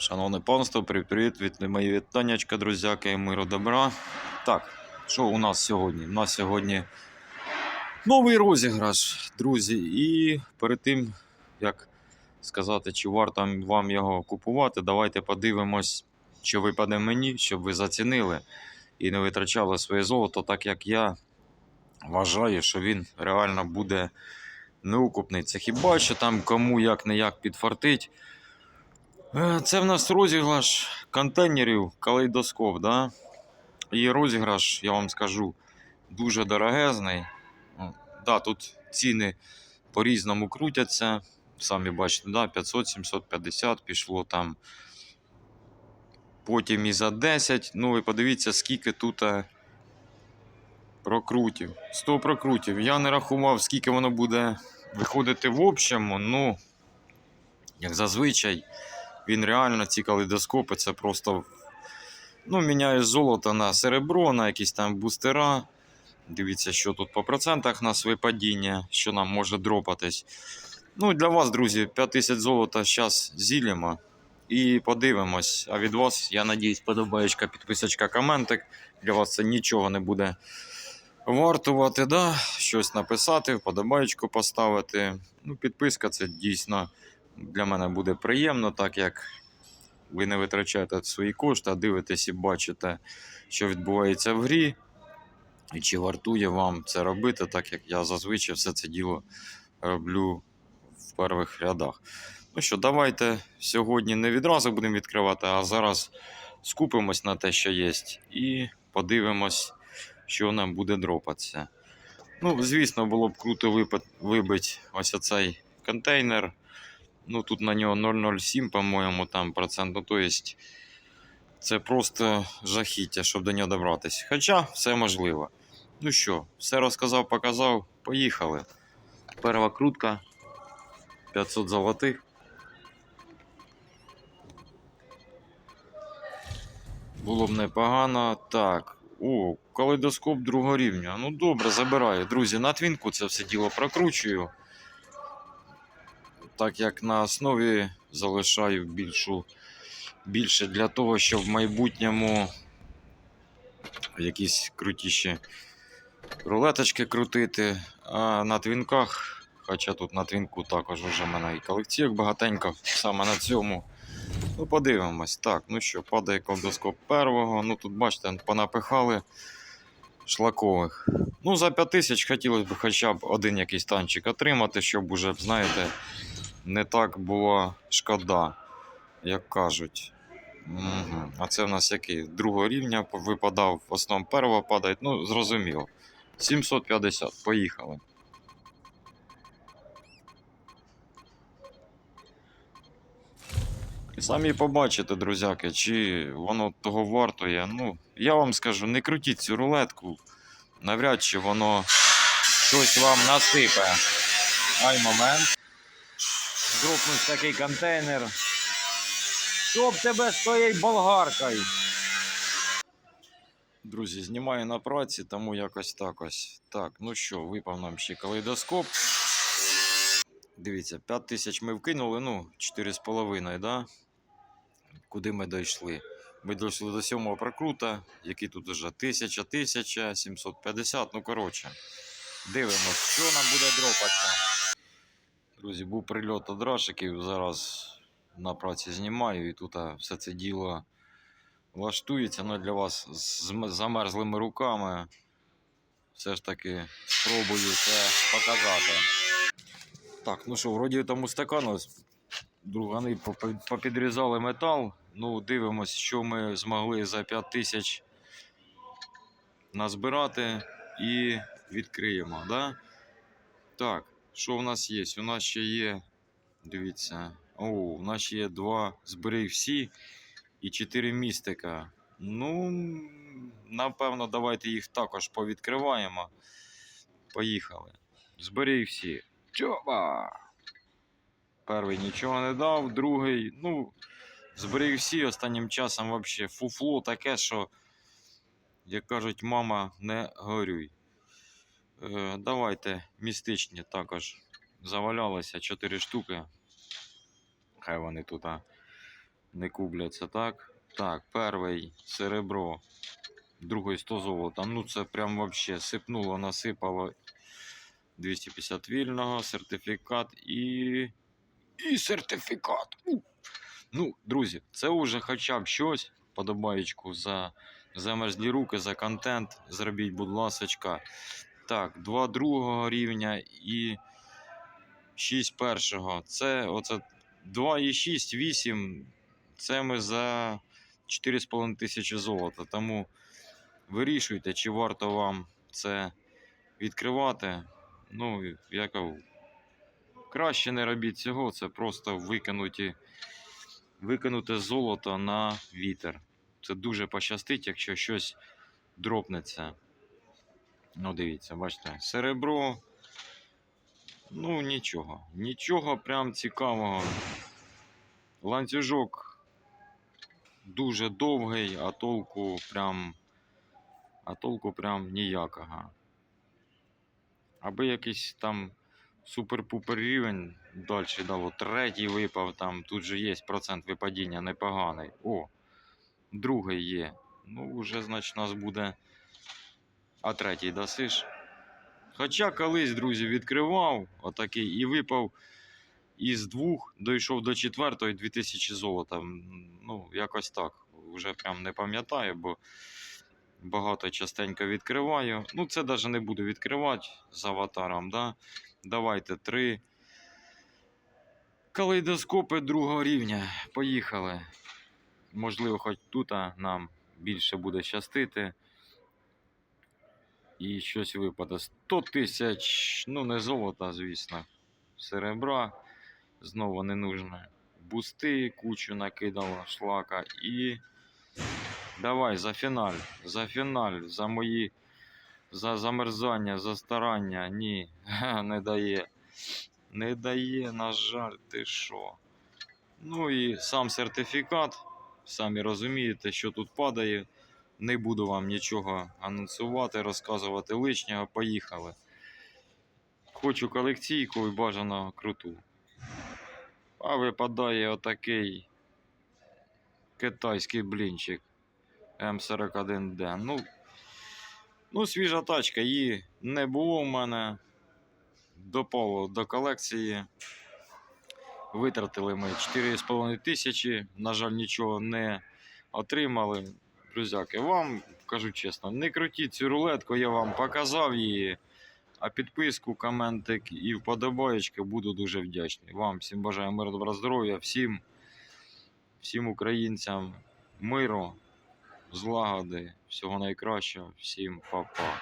Шановне панство, привіт, від мої вітаннячка, друзяки, миру добра. Так, що у нас сьогодні? У нас сьогодні новий розіграш, друзі. І перед тим, як сказати, чи варто вам його купувати, давайте подивимось, що випаде мені, щоб ви зацінили і не витрачали своє золото, так як я вважаю, що він реально буде неукупний. Це хіба що там кому як не як підфартить. Е, Це в нас розіграш контейнерів калейдоскоп, да? І розіграш, я вам скажу, дуже дорогезний. Да, тут ціни по-різному крутяться. Самі бачите, да, 500-750 пішло там. Потім і за 10. Ну і подивіться, скільки тут е, прокрутів. 100 прокрутів. Я не рахував, скільки воно буде виходити в общому. Ну, як зазвичай, він реально ці калейдоскопи, це просто. Ну, міняю золото на серебро, на якісь там бустера. Дивіться, що тут по процентах нас випадіння, що нам може дропатись. Ну, для вас, друзі, 5000 золота зараз зілємо і подивимось. А від вас, я надіюсь, подобаєчка, підписочка, коментик. Для вас це нічого не буде вартувати, да? щось написати, вподобаєчку поставити. Ну, підписка це дійсно для мене буде приємно, так як ви не витрачаєте свої кошти, а дивитесь і бачите, що відбувається в грі, і чи вартує вам це робити, так як я зазвичай все це діло роблю в перших рядах. Ну що, давайте сьогодні не відразу будемо відкривати, а зараз скупимось на те, що є, і подивимось, що нам буде дропатися. Ну, звісно, було б круто вибити ось оцей контейнер. Ну, тут на нього 0,07, по-моєму, там процент. Ну, то есть, це просто жахіття, щоб до нього добратися. Хоча все можливо. Ну що, все розказав, показав, поїхали. Перша крутка 500 золотих. Було б непогано. Так. О, калейдоскоп другого рівня. Ну добре, забираю. Друзі, на твінку це все діло прокручую. Так як на основі залишаю більшу, більше для того, щоб в майбутньому якісь крутіші рулеточки крутити. А на твінках, хоча тут на твінку також вже в мене і колекційок багатенько, саме на цьому. Ну, подивимось. Так, ну що, падає колдоскоп первого. Ну тут, бачите, понапихали шлакових. Ну, за 5 тисяч хотілося б хоча б один якийсь танчик отримати, щоб уже, знаєте, не так було шкода, як кажуть. Угу. А це в нас який? Другого рівня випадав, в основному першого падає. Ну, зрозуміло. 750, поїхали. І самі побачите, друзяки, чи воно того вартує. Ну, я вам скажу, не крутіть цю рулетку. Навряд чи воно щось вам насипе. Ай момент. Зрупнусь такий контейнер. Щоб тебе з тією болгаркою. Друзі, знімаю на праці, тому якось так ось. Так, ну що, випав нам ще калейдоскоп. Дивіться, 5 тисяч ми вкинули, ну, 4,5, да? Куди ми дійшли? Ми дійшли до сьомого прокрута, який тут уже 1000, 1000, 750, ну коротше. Дивимось, що нам буде дропатися. Друзі, був прильот від зараз на праці знімаю і тут все це діло влаштується. Ну, для вас з замерзлими руками. Все ж таки спробую це показати. Так, ну що, вроді тому стакану другани попідрізали метал. Ну, дивимось, що ми змогли за 5 тисяч назбирати і відкриємо. Да? Так, що в нас є? У нас ще є. Дивіться. О, у нас ще є два збери всі і чотири містика. Ну, напевно, давайте їх також повідкриваємо. Поїхали. Збери всі. Чоба! Перший нічого не дав, другий, ну, зберіг всі останнім часом взагалі фуфло таке, що, як кажуть, мама, не горюй. Е, давайте містичні також завалялися 4 штуки. Хай вони тут не купляться, так? Так, перший серебро, другий 100 золота. Ну це прям вообще сипнуло, насипало 250 вільного, сертифікат і. І сертифікат. Ну, друзі, це вже хоча б щось. Подобаєчку за замерзлі руки, за контент. Зробіть, будь ласочка. Так, два другого рівня і 6 першого. Це оце 2,6, 8. Це ми за 4,5 тисячі золота. Тому вирішуйте, чи варто вам це відкривати. Ну, я краще не робіть цього, це просто викинуті, викинуте золото на вітер. Це дуже пощастить, якщо щось дропнеться. Ну, дивіться, бачите, серебро. Ну, нічого. Нічого прям цікавого. Ланцюжок дуже довгий, а толку прям. А толку прям ніякого. Аби якийсь там супер-пупер рівень далі дало. Третій випав там. Тут же є процент випадіння непоганий. О, другий є. Ну, вже, значить, у нас буде. А третій дасиш. Хоча колись, друзі, відкривав отакий і випав із двох, дійшов до четвертої 2000 золота. Ну, якось так. Вже прям не пам'ятаю, бо багато частенько відкриваю. Ну, це навіть не буду відкривати з аватаром. Да? Давайте три. Калейдоскопи другого рівня. Поїхали. Можливо, хоч тут нам більше буде щастити. І щось випаде. 100 тисяч, ну не золота, звісно. Серебра. Знову не нужно. Бусти, кучу накидало шлака. І. Давай за фіналь. За фіналь, за мої. За замерзання, за старання. Ні, не дає. Не дає, на жаль, ти що. Ну і сам сертифікат. Самі розумієте, що тут падає. Не буду вам нічого анонсувати, розказувати лишнього. Поїхали. Хочу колекційку і бажано круту. А випадає отакий китайський блінчик М41D. Ну, ну, свіжа тачка, її не було в мене. Допало до колекції. Витратили ми 4,5 тисячі. На жаль, нічого не отримали. Друзяки, вам кажу чесно, не крутіть цю рулетку, я вам показав її. А підписку, коментик і вподобаєчки буду дуже вдячний. Вам всім бажаю миру, добра, здоров'я, всім, всім українцям миру, злагоди, всього найкращого, всім па-па.